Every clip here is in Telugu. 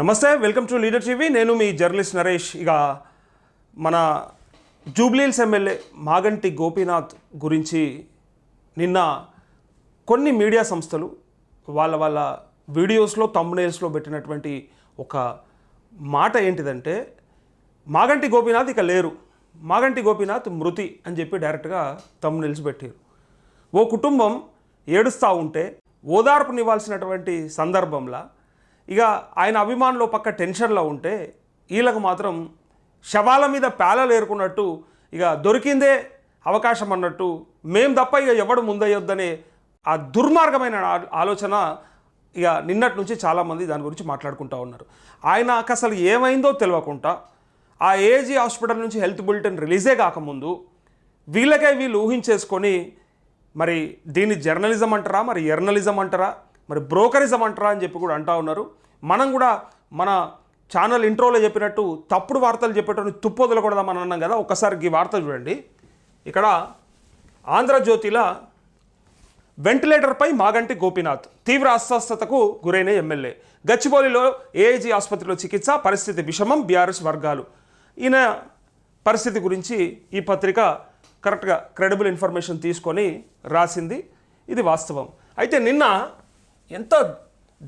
నమస్తే వెల్కమ్ టు లీడర్ టీవీ. నేను మీ జర్నలిస్ట్ నరేష్. ఇక మన జూబ్లీల్స్ ఎమ్మెల్యే మాగంటి గోపీనాథ్ గురించి నిన్న కొన్ని మీడియా సంస్థలు వాళ్ళ వాళ్ళ వీడియోస్లో తమ్నేల్స్లో పెట్టినటువంటి ఒక మాట ఏంటిదంటే మాగంటి గోపీనాథ్ ఇక లేరు. మాగంటి గోపీనాథ్ మృతి అని చెప్పి డైరెక్ట్గా తమ్నేల్స్ పెట్టారు ఓ కుటుంబం ఏడుస్తూ ఉంటే ఓదార్పునివ్వాల్సినటువంటి సందర్భంలో ఇక ఆయన అభిమానులు పక్క టెన్షన్లో ఉంటే వీళ్ళకు మాత్రం శవాల మీద పేలలు ఏరుకున్నట్టు ఇక దొరికిందే అవకాశం అన్నట్టు మేం తప్ప ఇక ఎవడు ముందయ్యొద్దనే ఆ దుర్మార్గమైన ఆలోచన ఇక నిన్నటి నుంచి చాలామంది దాని గురించి మాట్లాడుకుంటూ ఉన్నారు. ఆయనకు అసలు ఏమైందో తెలియకుండా ఆ ఏజీ హాస్పిటల్ నుంచి హెల్త్ బులెటిన్ రిలీజే కాకముందు వీళ్ళకే వీళ్ళు ఊహించేసుకొని మరి దీన్ని జర్నలిజం అంటారా? మరి ఎర్నలిజం అంటారా? మరి బ్రోకరిజం అంటారా అని చెప్పి కూడా అంటా ఉన్నారు. మనం కూడా మన ఛానల్ ఇంట్రోలో చెప్పినట్టు తప్పుడు వార్తలు చెప్పేటప్పుడు మనం అన్నాం కదా ఒక్కసారి ఈ వార్త చూడండి. ఇక్కడ ఆంధ్రజ్యోతిలో వెంటిలేటర్పై మాగంటి గోపీనాథ్ తీవ్ర అస్వస్థతకు గురైన ఎమ్మెల్యే. గచ్చిబౌలిలో ఏఐజీ ఆసుపత్రిలో చికిత్స పరిస్థితి విషమం బీఆర్ఎస్ వర్గాలు. ఈయన పరిస్థితి గురించి ఈ పత్రిక కరెక్ట్గా క్రెడిబుల్ ఇన్ఫర్మేషన్ తీసుకొని రాసింది. ఇది వాస్తవం. అయితే నిన్న ఎంత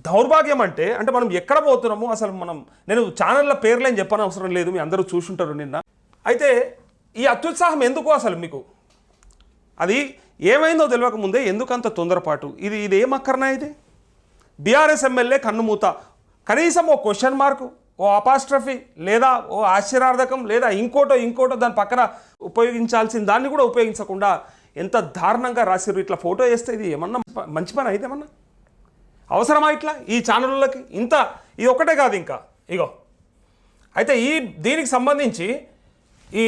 దౌర్భాగ్యం అంటే అంటే మనం ఎక్కడ పోతున్నాము అసలు మనం నేను ఛానళ్ళ పేర్లేం చెప్పని అవసరం లేదు మీ అందరూ చూసుంటారు నిన్న. అయితే ఈ అత్యుత్సాహం ఎందుకు అసలు మీకు? అది ఏమైందో తెలియక ముందే ఎందుకంత తొందరపాటు? ఇది ఇది ఏం అక్కర్నా ఇది? బీఆర్ఎస్ ఎమ్మెల్యే కన్నుమూత. కనీసం ఓ క్వశ్చన్ మార్కు ఓ అపాస్ట్రఫీ లేదా ఓ ఆశ్చర్యార్థకం లేదా ఇంకోటో ఇంకోటో దాని పక్కన ఉపయోగించాల్సిన దాన్ని కూడా ఉపయోగించకుండా ఎంత దారుణంగా రాసిర్రు ఇట్లా ఫోటో వేస్తే ఇది ఏమన్నా మంచి పని అయితే ఏమన్నా? అవసరమా ఇట్లా? ఈ ఛానళ్ళకి ఇంత? ఇది ఒక్కటే కాదు ఇంకా. ఇగో. అయితే ఈ దీనికి సంబంధించి ఈ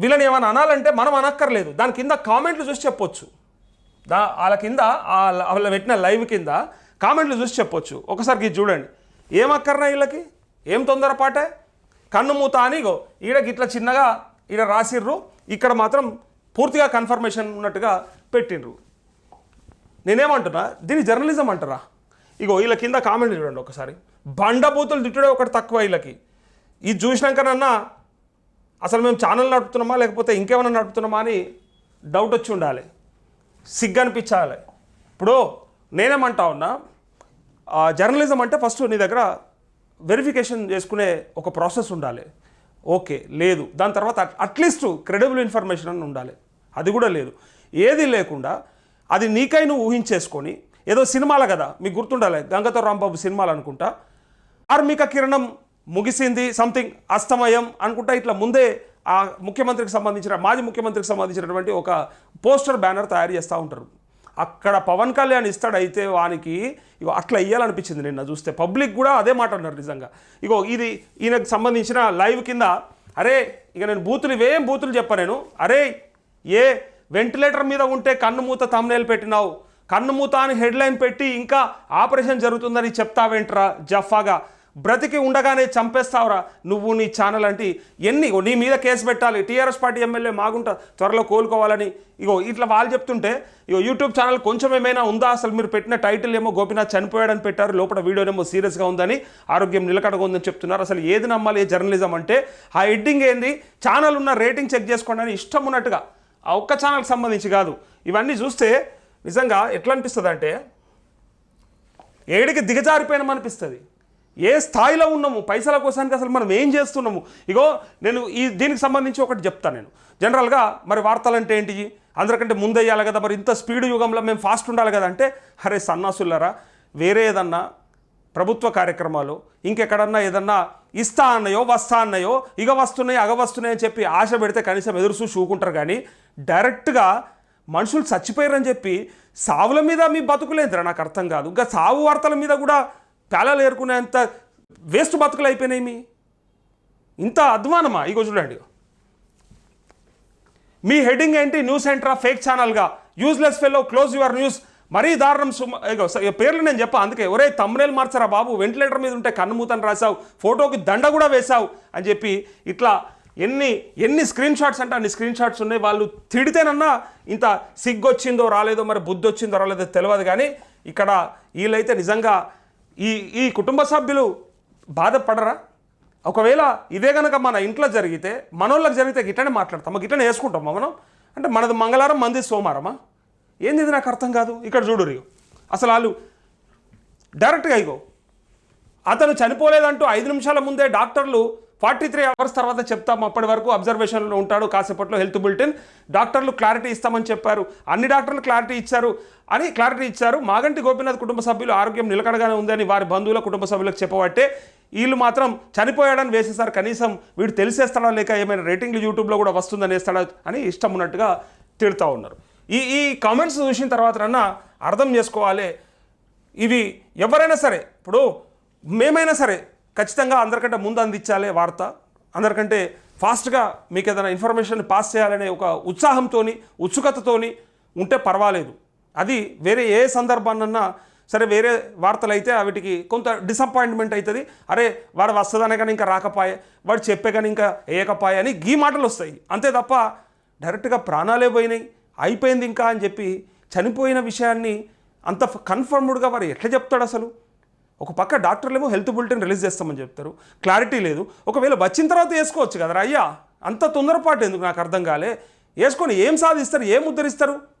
వీళ్ళని ఏమైనా అనాలంటే మనం అనక్కర్లేదు. దాని కింద కామెంట్లు చూసి చెప్పొచ్చు. దా వాళ్ళ కింద వాళ్ళ పెట్టిన లైవ్ కింద కామెంట్లు చూసి చెప్పొచ్చు. ఒకసారికి ఇది చూడండి. ఏం అక్కర్నా వీళ్ళకి? ఏం తొందరపాటే? కన్ను మూత అని ఇగో ఈడకి ఇట్లా చిన్నగా ఈడ రాసిర్రు. ఇక్కడ మాత్రం పూర్తిగా కన్ఫర్మేషన్ ఉన్నట్టుగా పెట్టిండ్రు. నేనేమంటున్నా? దీన్ని జర్నలిజం అంటారా? ఇగో వీళ్ళ కింద కామెంట్ చూడండి ఒకసారి. బండబూతులు తిట్టుడే ఒకటి తక్కువ వీళ్ళకి. ఇది చూసినాకనన్నా అసలు మేము ఛానల్ నడుపుతున్నామా లేకపోతే ఇంకేమైనా నడుపుతున్నామా అని డౌట్ వచ్చి ఉండాలి. సిగ్గు అనిపించాలి. ఇప్పుడు నేనేమంటా ఉన్నా జర్నలిజం అంటే ఫస్ట్ నీ దగ్గర వెరిఫికేషన్ చేసుకునే ఒక ప్రాసెస్ ఉండాలి. ఓకే లేదు. దాని తర్వాత అట్లీస్ట్ క్రెడిబుల్ ఇన్ఫర్మేషన్ అని ఉండాలి. అది కూడా లేదు. ఏది లేకుండా అది నీకై నువ్వు ఊహించేసుకొని ఏదో సినిమాల కదా మీకు గుర్తుండాలి గంగతో రాంబాబు సినిమాలు అనుకుంటా కార్మిక కిరణం ముగిసింది సంథింగ్ అస్తమయం అనుకుంటా ఇట్లా ముందే ఆ ముఖ్యమంత్రికి సంబంధించిన మాజీ ముఖ్యమంత్రికి సంబంధించినటువంటి ఒక పోస్టర్ బ్యానర్ తయారు చేస్తూ ఉంటారు. అక్కడ పవన్ కళ్యాణ్ ఇస్తాడైతే వానికి ఇగో అట్లా ఇయ్యాలనిపించింది నిన్న చూస్తే. పబ్లిక్ కూడా అదే మాట అన్నారు నిజంగా. ఇగో ఇది ఈయనకు సంబంధించిన లైవ్ కింద అరే ఇక నేను బూతులు ఇవేం బూతులు చెప్పా నేను అరే ఏ వెంటిలేటర్ మీద ఉంటే కన్ను మూత తమ్నేలు పెట్టినావు. కన్ను మూత అని హెడ్లైన్ పెట్టి ఇంకా ఆపరేషన్ జరుగుతుందని చెప్తావేంట్రా జఫాగా. బ్రతికి ఉండగానే చంపేస్తావురా నువ్వు నీ ఛానల్ అంటే. ఎన్ని నీ మీద కేసు పెట్టాలి. టీఆర్ఎస్ పార్టీ ఎమ్మెల్యే మాగుంట త్వరలో కోలుకోవాలని. ఇగో ఇట్లా వాళ్ళు చెప్తుంటే ఇగో యూట్యూబ్ ఛానల్ కొంచెం ఏమైనా ఉందా? అసలు మీరు పెట్టిన టైటిల్ ఏమో గోపినాథ్ చనిపోయాడని పెట్టారు. లోపల వీడియోనేమో సీరియస్గా ఉందని ఆరోగ్యం నిలకడగా ఉందని చెప్తున్నారు. అసలు ఏది నమ్మాలి? ఏ జర్నలిజం అంటే ఆ హెడ్డింగ్ ఏంది? ఛానల్ ఉన్న రేటింగ్ చెక్ చేసుకోండి అని ఇష్టం ఉన్నట్టుగా. ఆ ఒక్క ఛానల్కి సంబంధించి కాదు. ఇవన్నీ చూస్తే నిజంగా ఎట్లా అనిపిస్తుంది అంటే ఏడికి దిగజారిపోయినామనిపిస్తుంది ఏ స్థాయిలో ఉన్నాము? పైసల కోసానికి అసలు మనం ఏం చేస్తున్నాము? ఇగో నేను ఈ దీనికి సంబంధించి ఒకటి చెప్తాను నేను. జనరల్గా మరి వార్తలు అంటే ఏంటి? అందరికంటే ముందయ్యాలి కదా మరి ఇంత స్పీడ్ యుగంలో మేము ఫాస్ట్ ఉండాలి కదా అంటే అరే సన్నాసులరా వేరే ఏదన్నా ప్రభుత్వ కార్యక్రమాలు ఇంకెక్కడన్నా ఏదన్నా ఇస్తా అన్నయో వస్తా అన్నయో ఇగ వస్తున్నాయి అగ వస్తున్నాయని చెప్పి ఆశ పెడితే కనీసం ఎదురు చూసి ఊకుంటారు కానీ డైరెక్ట్గా మనుషులు చచ్చిపోయారని చెప్పి సావుల మీద మీ బతుకులేందిరా నాకు అర్థం కాదు. ఇంకా సావు వార్తల మీద కూడా పేలాలు ఏరుకునేంత వేస్ట్ బతుకులు అయిపోయినాయి మీ. ఇంత అధ్వానమా? ఇగో చూడండి. మీ హెడ్డింగ్ ఏంటి? న్యూస్ సెంటరా? Fake ఛానల్గా? Useless fellow close your news. మరీ దారుణం సుమ పేర్లు నేను చెప్పా అందుకే. ఒరే తమ్మునేలు మార్చరా బాబు? వెంటిలేటర్ మీద ఉంటే కన్నుమూతని రాసావు ఫోటోకి దండ కూడా వేశావు అని చెప్పి ఇట్లా ఎన్ని ఎన్ని స్క్రీన్ షాట్స్ అంటే అన్ని స్క్రీన్ షాట్స్ ఉన్నాయి. వాళ్ళు తిడితేనన్నా ఇంత సిగ్గు వచ్చిందో రాలేదో మరి బుద్ధి వచ్చిందో రాలేదో తెలియదు కానీ ఇక్కడ వీళ్ళైతే నిజంగా ఈ ఈ కుటుంబ సభ్యులు బాధపడరా? ఒకవేళ ఇదే కనుక మన ఇంట్లో జరిగితే మనోళ్ళకి జరిగితే గిట్టనే మాట్లాడతాం గిట్లనే వేసుకుంటామా మనం? అంటే మనది మంగళవారం మంది సోమవారమా? ఏంది ఇది నాకు అర్థం కాదు? ఇక్కడ చూడు రియో. అసలు వాళ్ళు డైరెక్ట్గా ఇగో అతను చనిపోలేదంటూ ఐదు నిమిషాల ముందే డాక్టర్లు ఫార్టీ త్రీ అవర్స్ తర్వాత చెప్తాం. అప్పటి వరకు అబ్జర్వేషన్లో ఉంటాడు కాసేపట్లో హెల్త్ బులెటిన్. డాక్టర్లు క్లారిటీ ఇస్తామని చెప్పారు. అన్ని డాక్టర్లు క్లారిటీ ఇచ్చారు అని క్లారిటీ ఇచ్చారు. మాగంటి గోపీనాథ్ కుటుంబ సభ్యులు ఆరోగ్యం నిలకడగానే ఉందని వారి బంధువుల కుటుంబ సభ్యులకు చెప్పబట్టే వీళ్ళు మాత్రం చనిపోయాడని వేసేసారు. కనీసం వీడు తెలిసేస్తాడా లేక ఏమైనా రేటింగ్లు యూట్యూబ్లో కూడా వస్తుందని వేస్తాడా అని ఇష్టం ఉన్నట్టుగా తిడుతూ ఉన్నారు. ఈ ఈ కామెంట్స్ చూసిన తర్వాత అర్థం చేసుకోవాలి. ఇవి ఎవరైనా సరే ఇప్పుడు మేమైనా సరే ఖచ్చితంగా అందరికంటే ముందు అందించాలి వార్త. అందరికంటే ఫాస్ట్గా మీకు ఏదైనా ఇన్ఫర్మేషన్ పాస్ చేయాలనే ఒక ఉత్సాహంతో ఉత్సుకతతోని ఉంటే పర్వాలేదు. అది వేరే ఏ సందర్భాన్నన్నా సరే వేరే వార్తలు అయితే వాటికి కొంత డిసప్పాయింట్మెంట్ అవుతుంది అరే వాడు వస్తుందనే కానీ ఇంకా రాకపాయే వాడు చెప్పే కానీ ఇంకా వేయకపాయే అని గీ మాటలు వస్తాయి అంతే తప్ప డైరెక్ట్గా ప్రాణాలే పోయినాయి. అయిపోయింది ఇంకా అని చెప్పి చనిపోయిన విషయాన్ని అంత కన్ఫర్మ్డ్గా వారు ఎట్లా చెప్తాడు అసలు? ఒక పక్క డాక్టర్లేమో హెల్త్ బులెటిన్ రిలీజ్ చేస్తామని చెప్తారు క్లారిటీ లేదు. ఒకవేళ వచ్చిన తర్వాత వేసుకోవచ్చు కదరా అయ్యా అంత తొందరపాటు ఎందుకు? నాకు అర్థం కాలే. వేసుకొని ఏం సాధిస్తారు? ఏం ఉద్ధరిస్తారు